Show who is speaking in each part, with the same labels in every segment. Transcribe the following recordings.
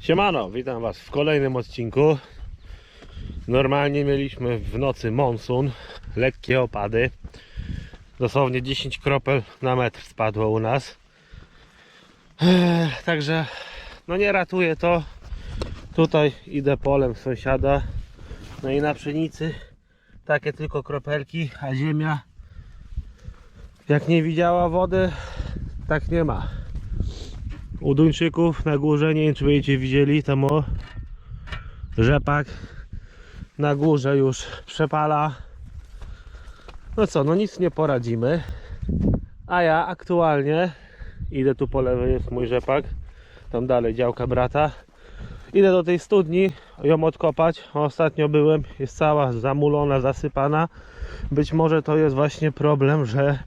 Speaker 1: Siemano, witam Was w kolejnym odcinku. Normalnie mieliśmy w nocy monsun, lekkie opady. Dosłownie 10 kropel na metr spadło u nas. Ech, Także no nie ratuje to. Tutaj idę polem sąsiada. No i na pszenicy takie tylko kropelki, a ziemia jak nie widziała wody, tak nie ma u Duńczyków na górze, nie wiem czy będziecie widzieli, tam o rzepak na górze już przepala. No co, no nic nie poradzimy. A ja aktualnie idę tu po lewej jest mój rzepak, tam dalej działka brata. Idę do tej studni ją odkopać. Ostatnio byłem, jest cała zamulona, zasypana. Być może to jest właśnie problem, że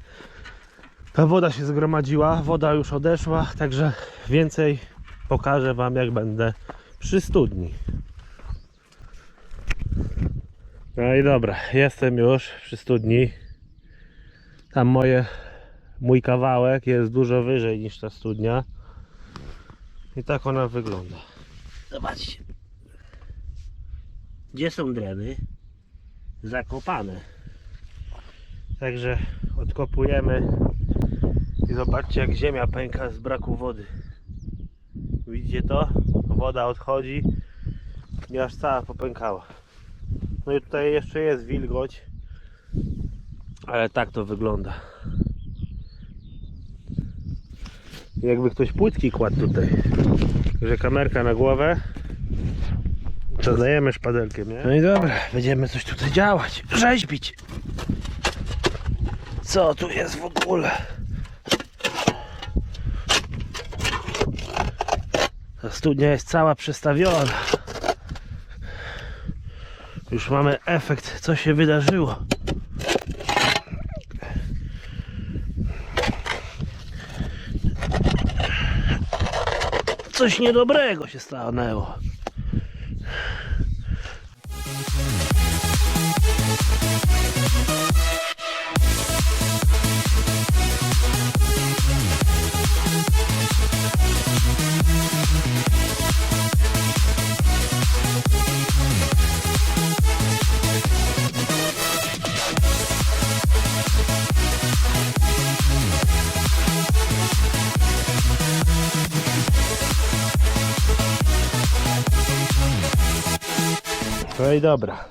Speaker 1: ta woda się zgromadziła, woda już odeszła, także więcej pokażę Wam jak będę przy studni. No i dobra, jestem już przy studni. Tam moje, mój kawałek jest dużo wyżej niż ta studnia. I tak ona wygląda. Zobaczcie. Gdzie są dreny? Zakopane. Także odkopujemy i zobaczcie jak ziemia pęka z braku wody. Widzicie to? Woda odchodzi i aż cała popękała. No i tutaj jeszcze jest wilgoć, ale tak to wygląda. Jakby ktoś płytki kładł tutaj. Że kamerka na głowę. To dajemy szpadelkiem, nie? No i dobra, będziemy coś tutaj działać, rzeźbić. Co tu jest w ogóle? Ta studnia jest cała przestawiona. Już mamy efekt, co się wydarzyło. Coś niedobrego się stanęło. No i dobra.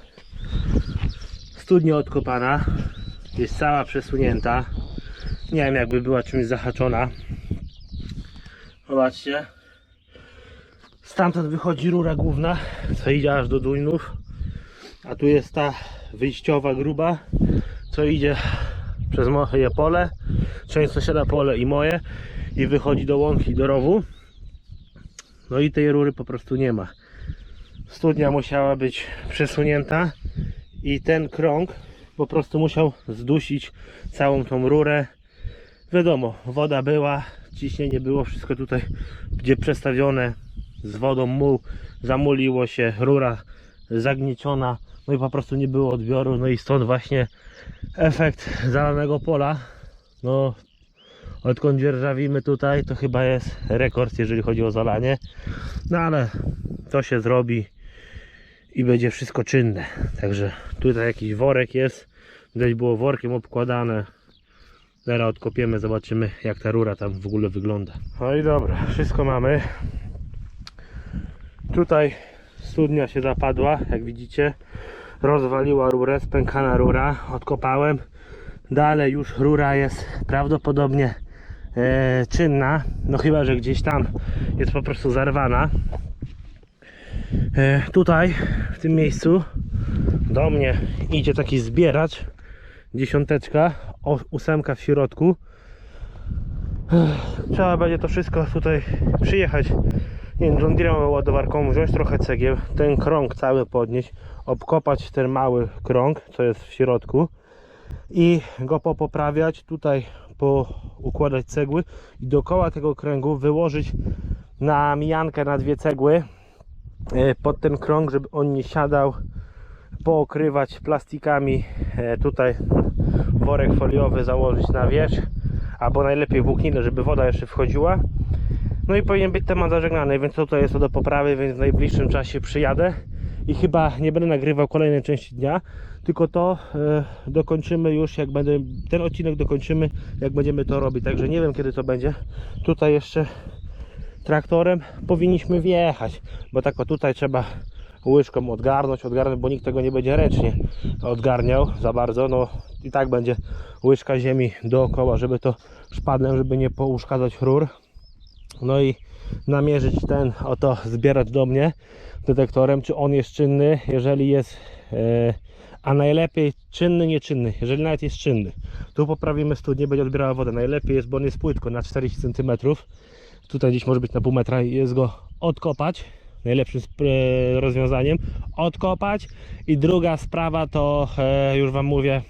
Speaker 1: Studnia odkopana. Jest cała przesunięta. Nie wiem jakby była czymś zahaczona. Zobaczcie. Stamtąd wychodzi rura główna, co idzie aż do Duńnów. A tu jest ta wyjściowa gruba, co idzie przez moje pole, część sąsiada pole i moje i wychodzi do łąki, do rowu. No i tej rury po prostu nie ma studnia musiała być przesunięta i ten krąg po prostu musiał zdusić całą tą rurę. Wiadomo, woda była, ciśnienie było, wszystko tutaj gdzie przestawione z wodą muł, zamuliło się, rura zagnieciona, no i po prostu nie było odbioru, no i stąd właśnie efekt zalanego pola. No, odkąd dzierżawimy tutaj, to chyba jest rekord, jeżeli chodzi o zalanie. No ale to się zrobi i będzie wszystko czynne. Także tutaj jakiś worek jest. Widać było workiem obkładane. Zaraz odkopiemy, zobaczymy jak ta rura tam w ogóle wygląda. No i dobra, wszystko mamy. Tutaj studnia się zapadła, jak widzicie. Rozwaliła rurę, spękana rura. Odkopałem. Dalej już rura jest prawdopodobnie e, czynna. No chyba, że gdzieś tam jest po prostu zarwana. E, tutaj w tym miejscu do mnie idzie taki zbieracz dziesiąteczka ósemka w środku. Trzeba będzie to wszystko tutaj przyjechać. Nie wiem, John ładowarką wziąć trochę cegieł ten krąg cały podnieść obkopać ten mały krąg co jest w środku i go popoprawiać tutaj poukładać cegły i dookoła tego kręgu wyłożyć na mijankę na dwie cegły pod ten krąg, żeby on nie siadał, pookrywać plastikami. e, Tutaj worek foliowy założyć na wierzch, albo najlepiej włókninę, żeby woda jeszcze wchodziła. No i powinien być temat zażegnany, więc tutaj jest to do poprawy, więc w najbliższym czasie przyjadę i chyba nie będę nagrywał kolejnej części dnia, tylko to e, dokończymy już, jak będę, ten odcinek dokończymy, jak będziemy to robić, także nie wiem kiedy to będzie. Tutaj jeszcze traktorem powinniśmy wjechać, bo tak o tutaj trzeba łyżką odgarnąć, odgarnąć, bo nikt tego nie będzie ręcznie odgarniał za bardzo, no i tak będzie łyżka ziemi dookoła, żeby to szpadlem, żeby nie pouszkadzać rur. No i namierzyć ten oto zbierać do mnie detektorem, czy on jest czynny, jeżeli jest, e, a najlepiej czynny, nieczynny, jeżeli nawet jest czynny. Tu poprawimy studnię, będzie odbierała wodę. Najlepiej jest, bo on jest płytko na 40 cm. Tutaj gdzieś może być na pół metra i jest go odkopać. Najlepszym e, rozwiązaniem odkopać i druga sprawa to e, już Wam mówię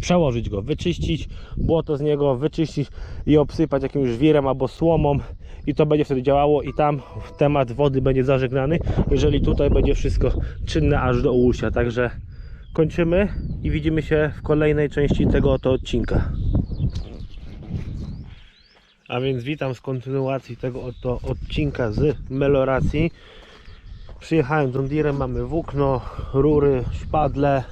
Speaker 1: przełożyć go, wyczyścić błoto z niego, wyczyścić i obsypać jakimś żwirem albo słomą i to będzie wtedy działało i tam temat wody będzie zażegnany, jeżeli tutaj będzie wszystko czynne aż do ułusia, także kończymy i widzimy się w kolejnej części tego oto odcinka. A więc witam z kontynuacji tego oto odcinka z meloracji. Przyjechałem John Deerem, mamy włókno, rury, szpadle,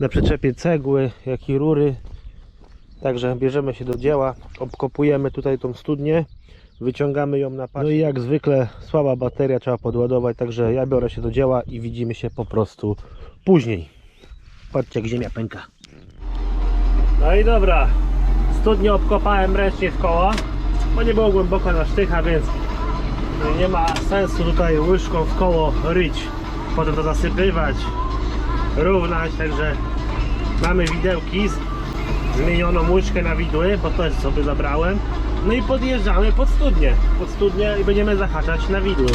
Speaker 1: na przyczepie cegły, jak i rury. Także bierzemy się do dzieła, obkopujemy tutaj tą studnię, wyciągamy ją na paść. No i jak zwykle słaba bateria trzeba podładować, także ja biorę się do dzieła i widzimy się po prostu później. Patrzcie jak ziemia pęka. No i dobra, studnię obkopałem ręcznie w koło, bo nie było głęboko na sztycha, więc nie ma sensu tutaj łyżką w koło ryć, potem to zasypywać, równać, także mamy widełki, z- zmienioną łyżkę na widły, bo też sobie zabrałem. No i podjeżdżamy pod studnię, pod studnię i będziemy zahaczać na widły.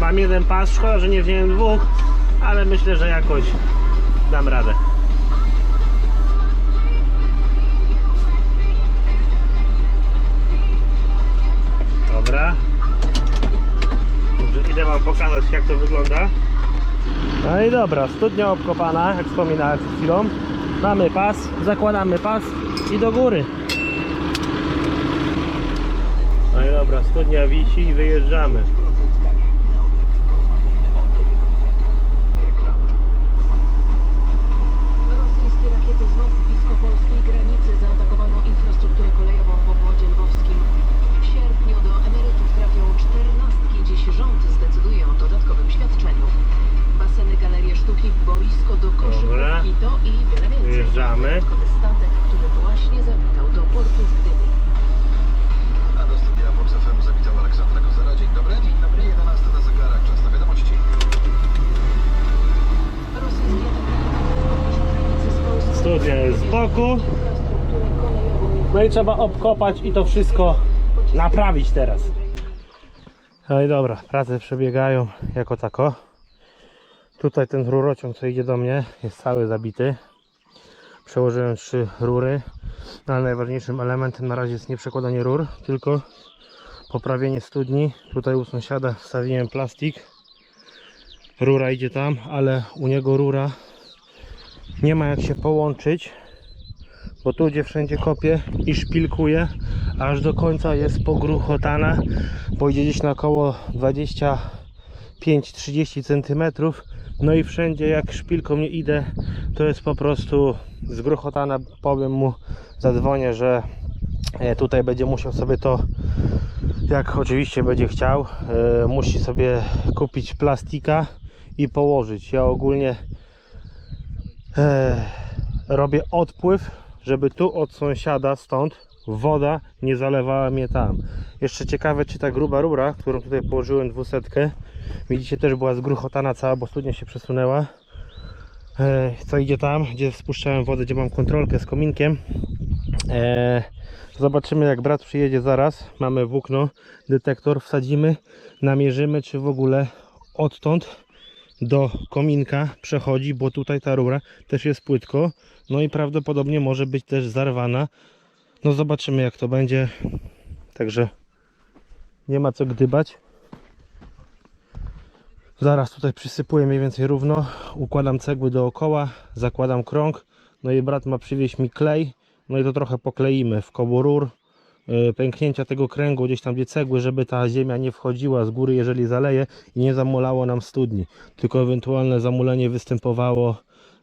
Speaker 1: Mam jeden pas, szkoda, że nie wziąłem dwóch, ale myślę, że jakoś dam radę. Pokazać jak to wygląda. No i dobra, studnia obkopana, jak wspominałem przed chwilą. Mamy pas, zakładamy pas i do góry. No i dobra, studnia wisi i wyjeżdżamy. Trzeba obkopać i to wszystko naprawić teraz. No i dobra, prace przebiegają jako tako. Tutaj ten rurociąg, co idzie do mnie, jest cały zabity. Przełożyłem trzy rury, no ale najważniejszym elementem na razie jest nie przekładanie rur, tylko poprawienie studni. Tutaj u sąsiada wstawiłem plastik. Rura idzie tam, ale u niego rura nie ma jak się połączyć bo tu gdzie wszędzie kopie i szpilkuje aż do końca jest pogruchotana bo idzie gdzieś na około 25-30 cm no i wszędzie jak szpilką nie idę to jest po prostu zgruchotana. Powiem mu zadzwonię, że e, tutaj będzie musiał sobie to jak oczywiście będzie chciał e, musi sobie kupić plastika i położyć. Ja ogólnie e, robię odpływ, żeby tu od sąsiada stąd woda nie zalewała mnie tam. Jeszcze ciekawe, czy ta gruba rura, którą tutaj położyłem dwusetkę, widzicie, też była zgruchotana cała, bo studnia się przesunęła. Co idzie tam, gdzie spuszczałem wodę, gdzie mam kontrolkę z kominkiem. Zobaczymy, jak brat przyjedzie zaraz. Mamy włókno, detektor, wsadzimy, namierzymy, czy w ogóle odtąd do kominka przechodzi, bo tutaj ta rura też jest płytko, no i prawdopodobnie może być też zarwana. No zobaczymy jak to będzie. Także nie ma co gdybać. Zaraz tutaj przysypuję mniej więcej równo, układam cegły dookoła, zakładam krąg, no i brat ma przywieźć mi klej, no i to trochę pokleimy w koło rur, pęknięcia tego kręgu gdzieś tam gdzie cegły, żeby ta ziemia nie wchodziła z góry, jeżeli zaleje i nie zamulało nam studni. Tylko ewentualne zamulenie występowało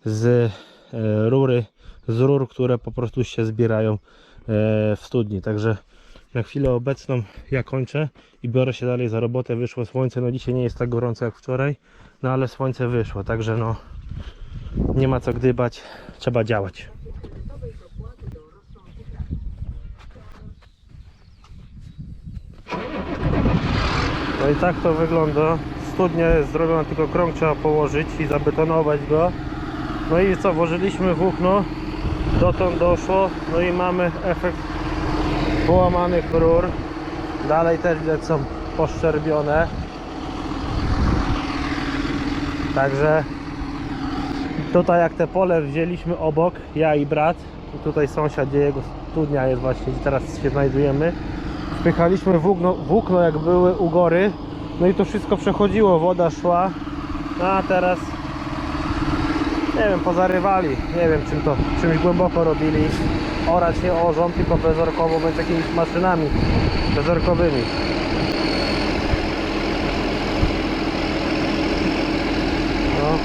Speaker 1: z e, rury, z rur, które po prostu się zbierają e, w studni. Także na chwilę obecną ja kończę i biorę się dalej za robotę. Wyszło słońce, no dzisiaj nie jest tak gorąco jak wczoraj, no ale słońce wyszło, także no nie ma co gdybać, trzeba działać. No i tak to wygląda. Studnia jest zrobiona, tylko krąg trzeba położyć i zabetonować go. No i co, włożyliśmy włókno, dotąd doszło, no i mamy efekt połamanych rur. Dalej też widać są poszczerbione. Także tutaj jak te pole wzięliśmy obok, ja i brat, tutaj sąsiad, gdzie jego studnia jest właśnie, gdzie teraz się znajdujemy. Wpychaliśmy włókno, włókno jak były u gory, no i to wszystko przechodziło, woda szła, no a teraz nie wiem, pozarywali, nie wiem czym to, czymś głęboko robili. Orać nie orzą, tylko bezorkowo, bądź jakimiś maszynami bezorkowymi. No.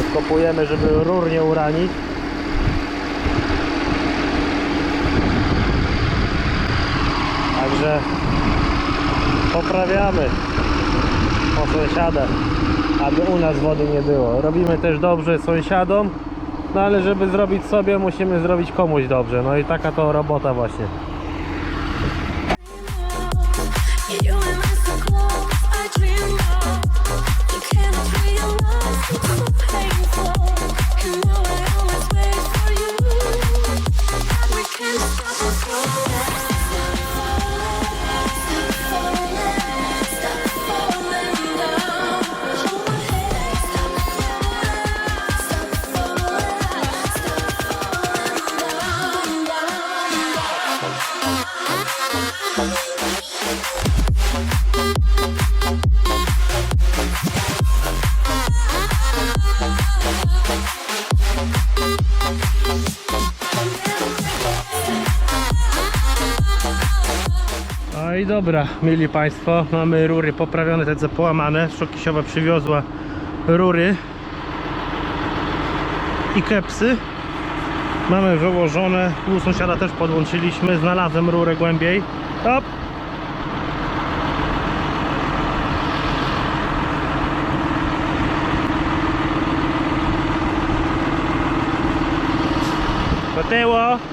Speaker 1: Odkopujemy, żeby rur nie uranić. Także poprawiamy po sąsiadach, aby u nas wody nie było. Robimy też dobrze sąsiadom, no ale żeby zrobić sobie, musimy zrobić komuś dobrze. No i taka to robota właśnie. Dobra, mieli Państwo, mamy rury poprawione, te połamane. Szokisiowa przywiozła rury i kepsy. Mamy wyłożone, u sąsiada też podłączyliśmy, znalazłem rurę głębiej. Hop. Do.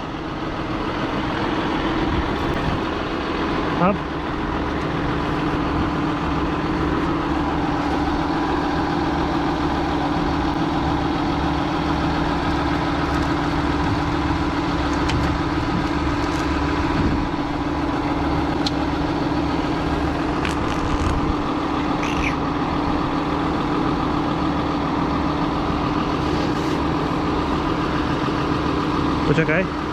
Speaker 1: Poczekaj.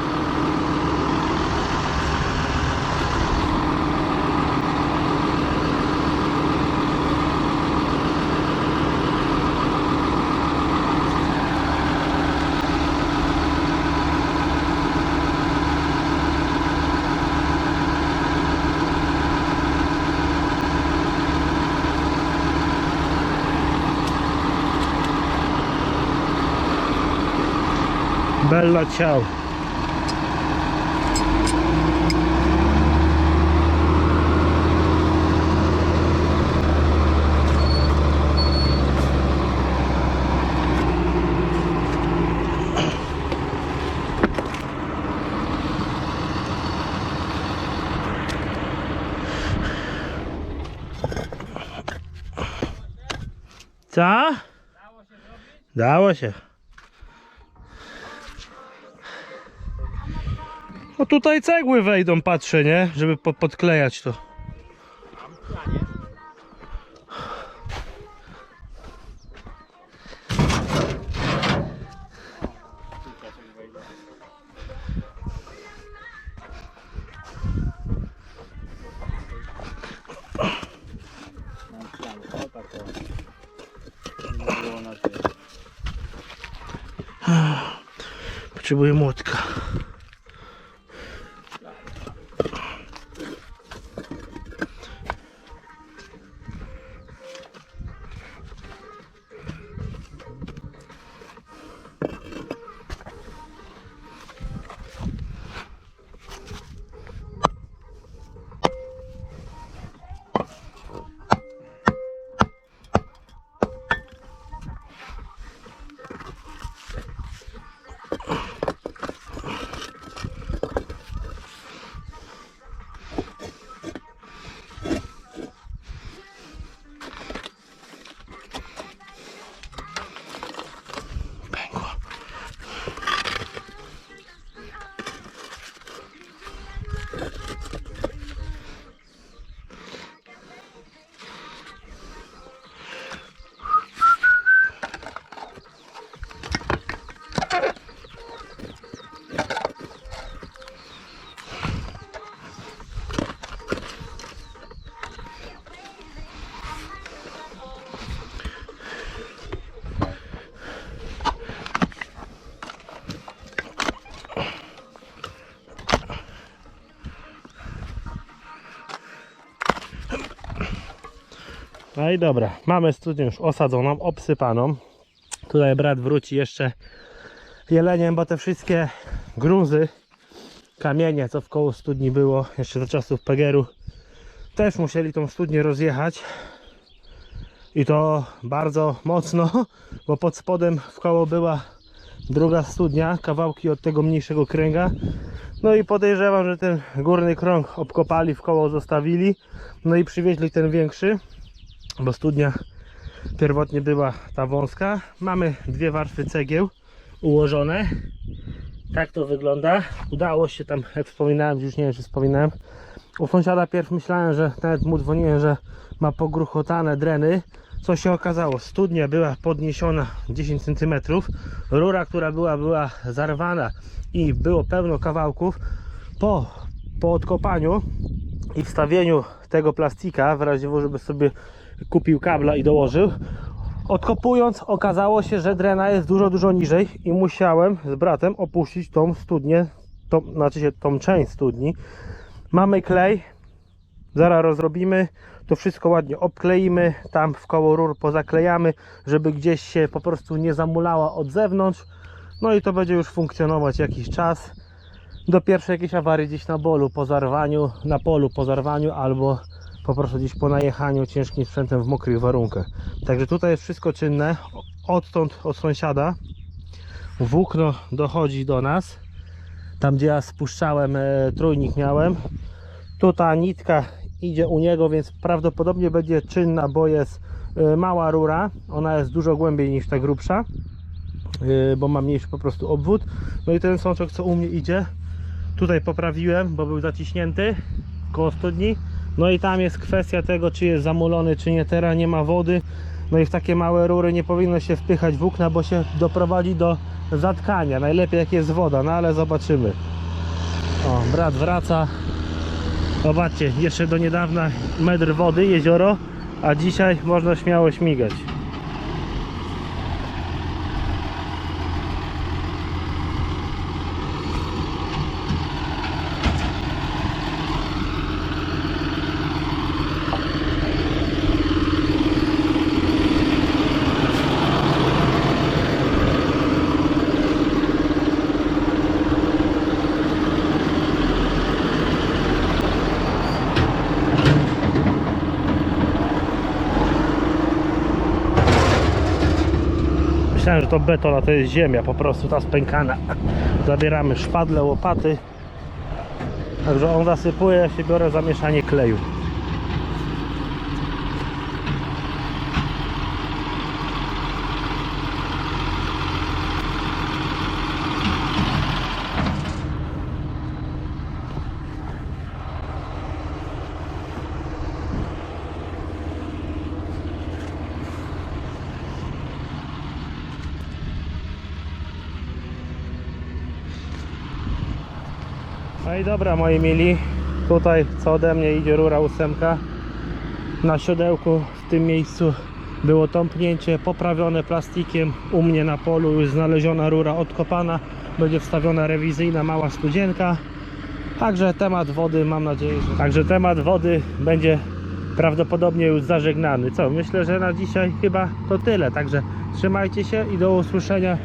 Speaker 1: Bella ciao. Co? Dało się. O tutaj cegły wejdą, patrzę, nie? Żeby po podklejać to. Potrzebuję młotka. No i dobra, mamy studnię już osadzoną, obsypaną. Tutaj brat wróci jeszcze jeleniem, bo te wszystkie gruzy, kamienie, co w koło studni było, jeszcze za czasów Pegeru, też musieli tą studnię rozjechać. I to bardzo mocno, bo pod spodem w koło była druga studnia, kawałki od tego mniejszego kręga. No i podejrzewam, że ten górny krąg obkopali, w koło zostawili. No i przywieźli ten większy bo studnia pierwotnie była ta wąska. Mamy dwie warstwy cegieł ułożone. Tak to wygląda. Udało się tam, jak wspominałem, już nie wiem czy wspominałem. U sąsiada pierw myślałem, że nawet mu dzwoniłem, że ma pogruchotane dreny. Co się okazało? Studnia była podniesiona 10 cm. Rura, która była, była zarwana i było pełno kawałków. Po, po odkopaniu i wstawieniu tego plastika, w razie żeby sobie kupił kabla i dołożył. Odkopując okazało się, że drena jest dużo, dużo niżej i musiałem z bratem opuścić tą studnię, tą, znaczy się tą część studni. Mamy klej, zaraz rozrobimy, to wszystko ładnie obkleimy, tam w koło rur pozaklejamy, żeby gdzieś się po prostu nie zamulała od zewnątrz. No i to będzie już funkcjonować jakiś czas. Do pierwszej jakiejś awarii gdzieś na bolu po zarwaniu, na polu po zarwaniu albo po prostu gdzieś po najechaniu ciężkim sprzętem w mokrych warunkach. Także tutaj jest wszystko czynne. Odtąd od sąsiada włókno dochodzi do nas. Tam gdzie ja spuszczałem e, trójnik miałem. Tu ta nitka idzie u niego, więc prawdopodobnie będzie czynna, bo jest e, mała rura. Ona jest dużo głębiej niż ta grubsza, e, bo ma mniejszy po prostu obwód. No i ten sączek co u mnie idzie, tutaj poprawiłem, bo był zaciśnięty koło studni. No i tam jest kwestia tego, czy jest zamulony, czy nie. Teraz nie ma wody. No i w takie małe rury nie powinno się wpychać włókna, bo się doprowadzi do zatkania. Najlepiej jak jest woda, no ale zobaczymy. O, brat wraca. Zobaczcie, jeszcze do niedawna metr wody, jezioro, a dzisiaj można śmiało śmigać. Myślałem, że to beton, a to jest ziemia, po prostu ta spękana. Zabieramy szpadle, łopaty. Także on zasypuje, ja się biorę za mieszanie kleju. No i dobra moi mili, tutaj co ode mnie idzie rura ósemka. Na siodełku w tym miejscu było tąpnięcie, poprawione plastikiem. U mnie na polu już znaleziona rura odkopana. będzie wstawiona rewizyjna mała studzienka. Także temat wody, mam nadzieję, że. Także temat wody będzie prawdopodobnie już zażegnany. Co? Myślę, że na dzisiaj chyba to tyle. Także trzymajcie się i do usłyszenia